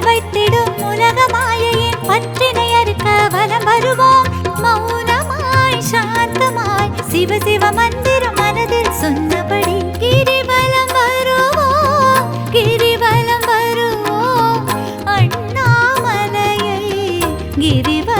வைத்திடும் உலக மாயையின் பற்றினை அறுக்க வலம் வருவோம் மௌனமாய் சாந்தமாய் சிவ சிவ மந்திரம் மனதில் சொன்னபடி கிரிவலம் வருவோம் கிரிவலம் வருவோம். அண்ணாமலையை கிரிவலம்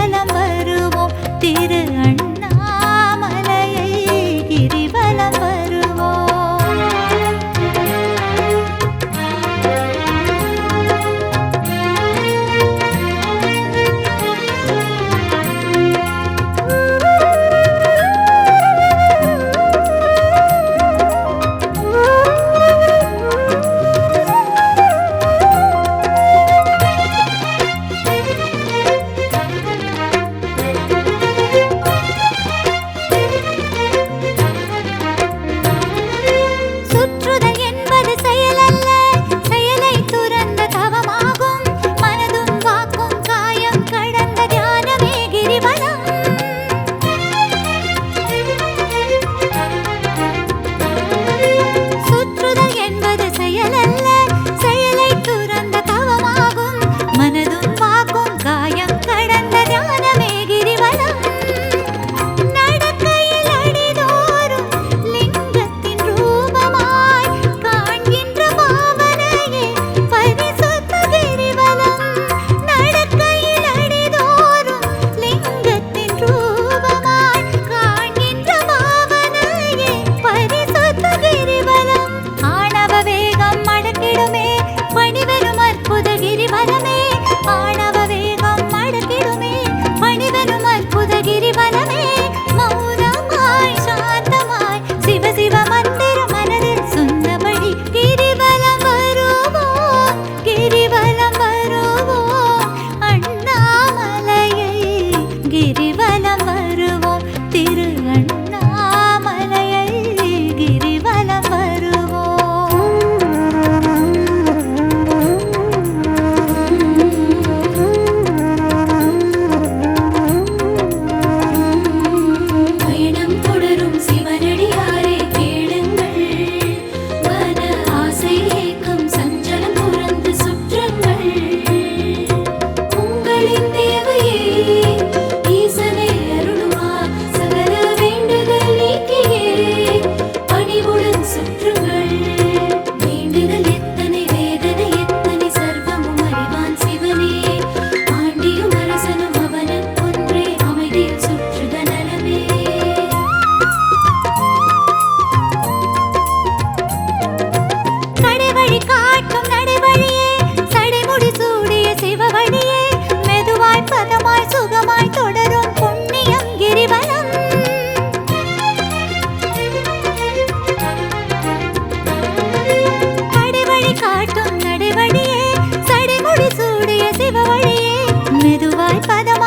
மெதுவாய் பதம்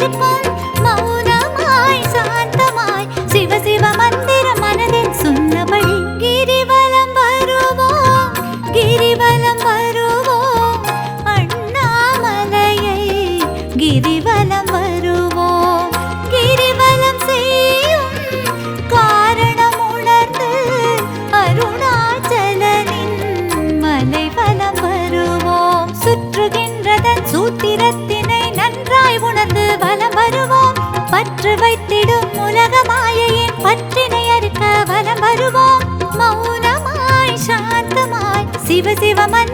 beautiful மாற்று வைத்திடும் உலக மாயையின் பற்றினை அறுக்க வலம் வருவோம். மௌனமாய் சாந்தமாய் சிவ சிவமன்